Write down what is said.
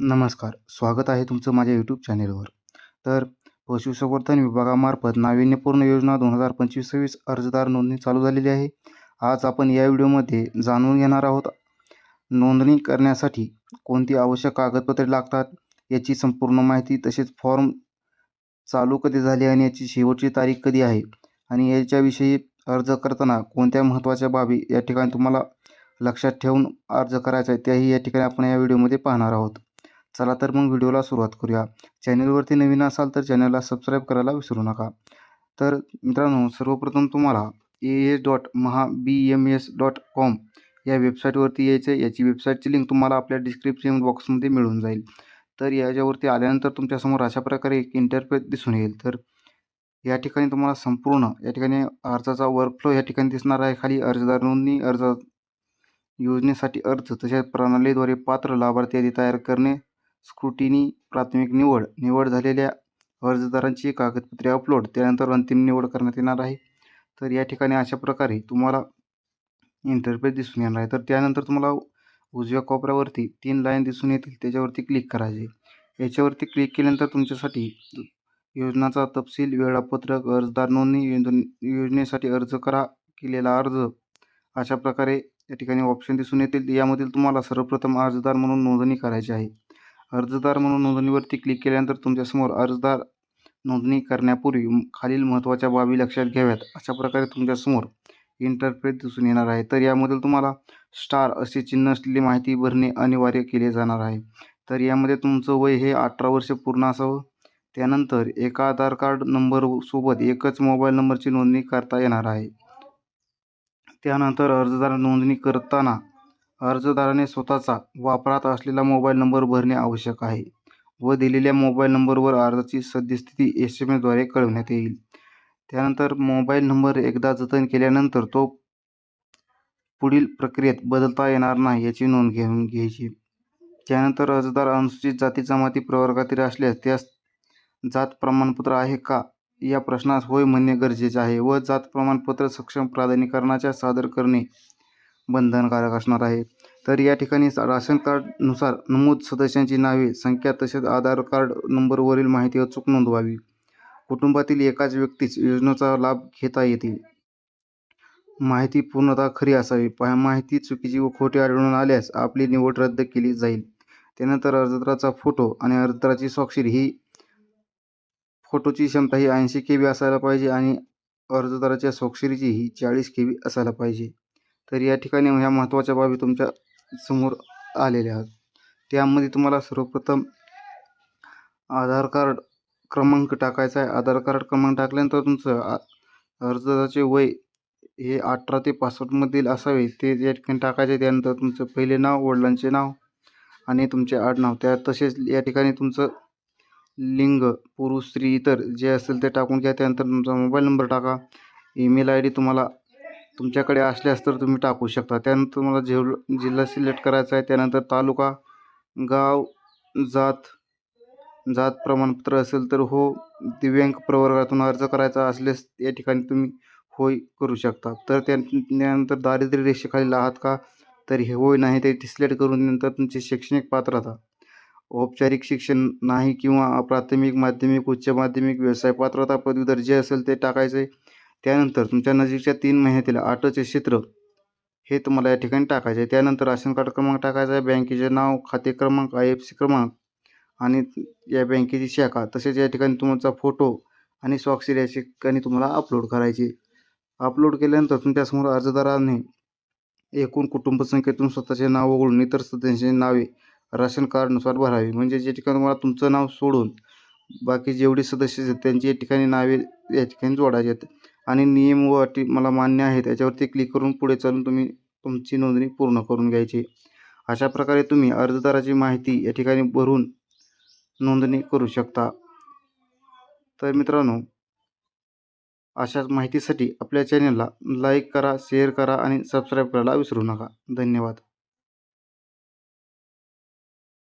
नमस्कार. स्वागत आहे तुमचं माझ्या यूट्यूब चॅनेलवर तर पशुसंवर्धन विभागामार्फत नाविन्यपूर्ण योजना दोन हजार पंचवीस सव्वीस अर्जदार नोंदणी चालू झालेली आहे. आज आपण या व्हिडिओमध्ये जाणून घेणार आहोत नोंदणी करण्यासाठी कोणती आवश्यक कागदपत्रे लागतात याची संपूर्ण माहिती तसेच फॉर्म चालू कधी झाली आणि याची शेवटची तारीख कधी आहे आणि याच्याविषयी अर्ज करताना कोणत्या महत्त्वाच्या बाबी या ठिकाणी तुम्हाला लक्षात ठेवून अर्ज करायचा आहे त्याही या ठिकाणी आपण या व्हिडिओमध्ये पाहणार आहोत. चला तर मग व्हिडिओला सुरुवात करूया. चॅनलवरती नवीन असाल तर चॅनलला सबस्क्राईब करायला विसरू नका. तर मित्रांनो सर्वप्रथम तुम्हाला A S dot Maha B M S dot com या वेबसाईटवरती यायचं आहे याची वेबसाईटची लिंक तुम्हाला आपल्या डिस्क्रिप्शन बॉक्समध्ये मिळून जाईल. तर याच्यावरती आल्यानंतर तुमच्यासमोर अशा प्रकारे एक इंटरफेस दिसून येईल. तर या ठिकाणी तुम्हाला संपूर्ण या ठिकाणी अर्जाचा वर्कफ्लो या ठिकाणी दिसणार आहे खाली अर्जदार नोंदणी अर्ज योजनेसाठी अर्ज तसेच प्रणालीद्वारे पात्र लाभार्थी यादी तयार करणे स्क्रुटिनी प्राथमिक निवड. निवड झालेल्या अर्जदारांची कागदपत्रे अपलोड त्यानंतर अंतिम निवड करण्यात येणार आहे. तर या ठिकाणी अशा प्रकारे तुम्हाला इंटरफेस दिसून येणार आहे. तर त्यानंतर तुम्हाला उजव्या कोपऱ्यावरती तीन लाईन दिसून येतील. त्याच्यावरती क्लिक करायचे याच्यावरती क्लिक केल्यानंतर तुमच्यासाठी योजनाचा तपशील वेळापत्रक अर्जदार नोंदणी योजनेसाठी अर्ज करा केलेला अर्ज. अशा प्रकारे या ठिकाणी ऑप्शन दिसून येतील. यामधील तुम्हाला सर्वप्रथम अर्जदार म्हणून नोंदणी करायची आहे. अर्जदार म्हणून नोंदणीवरती क्लिक केल्यानंतर तुमच्यासमोर अर्जदार नोंदणी करण्यापूर्वी खालील महत्त्वाच्या बाबी लक्षात घ्याव्यात. अशा प्रकारे तुमच्यासमोर इंटरफेस दिसून येणार आहे. तर यामधील तुम्हाला स्टार असे चिन्ह असलेली माहिती भरणे अनिवार्य केले जाणार आहे. तर यामध्ये तुमचं वय हे अठरा वर्ष पूर्ण असावं. त्यानंतर एका आधार कार्ड नंबर सोबत एकच मोबाईल नंबरची नोंदणी करता येणार आहे. त्यानंतर अर्जदार नोंदणी करताना अर्जदाराने स्वतःचा वापरात असलेला मोबाईल नंबर भरणे आवश्यक आहे व दिलेल्या मोबाईल नंबरवर अर्जाची सद्यस्थिती एस एम एसद्वारे कळवण्यात येईल. त्यानंतर मोबाईल नंबर एकदा जतन केल्यानंतर तो पुढील प्रक्रियेत बदलता येणार नाही याची नोंद घेऊन घ्यायची. त्यानंतर अर्जदार अनुसूचित जाती जमाती प्रवर्गातील असल्यास त्यास जात प्रमाणपत्र आहे का या प्रश्नास होय म्हणणे गरजेचे आहे व जात प्रमाणपत्र सक्षम प्राधिकरणाच्या सादर करणे बंधनकारक असणार आहे. तर या ठिकाणी राशन कार्डनुसार नमूद सदस्यांची नावे संख्या तसेच आधार कार्ड नंबरवरील माहिती अचूक नोंदवावी. कुटुंबातील एकाच व्यक्तीच योजनेचा लाभ घेता येतील. माहिती पूर्णतः खरी असावी. माहिती चुकीची व खोटी आढळून आल्यास आपली निवड रद्द केली जाईल. त्यानंतर अर्जदाराचा फोटो आणि अर्जदाराची स्वाक्षरी ही फोटोची क्षमता ही ऐंशी के बी असायला पाहिजे आणि अर्जदाराच्या स्वाक्षरीची ही चाळीस के बी असायला पाहिजे. तर या ठिकाणी ह्या महत्त्वाच्या बाबी तुमच्या समोर आलेले आहात. त्यामध्ये तुम्हाला सर्वप्रथम आधार कार्ड क्रमांक टाकायचा आहे. आधार कार्ड क्रमांक टाकल्यानंतर तुमचं अर्जदाराचे वय हे अठरा ते पासष्टमधील असावे. ते या ठिकाणी टाकायचे त्यानंतर तुमचं पहिले नाव वडिलांचे नाव आणि तुमचे आडनाव. त्या तसेच या ठिकाणी तुमचं लिंग पुरुष स्त्री इतर जे असेल ते टाकून घ्या. त्यानंतर तुमचा मोबाईल नंबर टाका. ईमेल आय डी तुम्हाला तुमच्याकडे असल्यास तर तुम्ही टाकू शकता. त्यानंतर तुम्हाला जेव जिल्हा सिलेक्ट करायचा आहे. त्यानंतर तालुका गाव जात जात प्रमाणपत्र असेल तर हो दिव्यांग प्रवर्गातून अर्ज करायचा असल्यास या ठिकाणी तुम्ही होय करू शकता. तर त्यानंतर दारिद्र्य रेषेखालील आहात का? तर हे होय नाही ते सिलेक्ट करून नंतर तुमची शैक्षणिक पात्रता औपचारिक शिक्षण नाही किंवा प्राथमिक माध्यमिक उच्च माध्यमिक व्यवसाय पात्रता पदवीधर जे असेल ते टाकायचे. त्यानंतर तुमच्या नजीकच्या तीन महिन्यातील आटोचे क्षेत्र हे तुम्हाला या ठिकाणी टाकायचे आहे. त्यानंतर राशन कार्ड क्रमांक टाकायचा आहे. बँकेचे नाव खाते क्रमांक आय एफ सी क्रमांक आणि या बँकेची शाखा. तसेच या ठिकाणी तुमचा फोटो आणि स्वाक्षरी या ठिकाणी तुम्हाला अपलोड करायची अपलोड केल्यानंतर तुमच्यासमोर अर्जदाराने एकूण कुटुंब संख्येतून स्वतःचे नाव वगळून इतर सदस्यांची नावे राशन कार्डनुसार भरावी. म्हणजे जे ठिकाणी तुम्हाला तुमचं नाव सोडून बाकी जेवढे सदस्य आहेत त्यांची या ठिकाणी नावे या ठिकाणी जोडायची आहेत. आणि नियम व अटी मला मान्य आहेत याच्यावरती क्लिक करून पुढे चालून तुम्ही तुमची नोंदणी पूर्ण करून घ्यायची. अशा प्रकारे तुम्ही अर्जदाराची माहिती या ठिकाणी भरून नोंदणी करू शकता. तर मित्रांनो अशाच माहितीसाठी आपल्या चॅनलला लाईक करा शेअर करा आणि सबस्क्राईब करायला विसरू नका. धन्यवाद.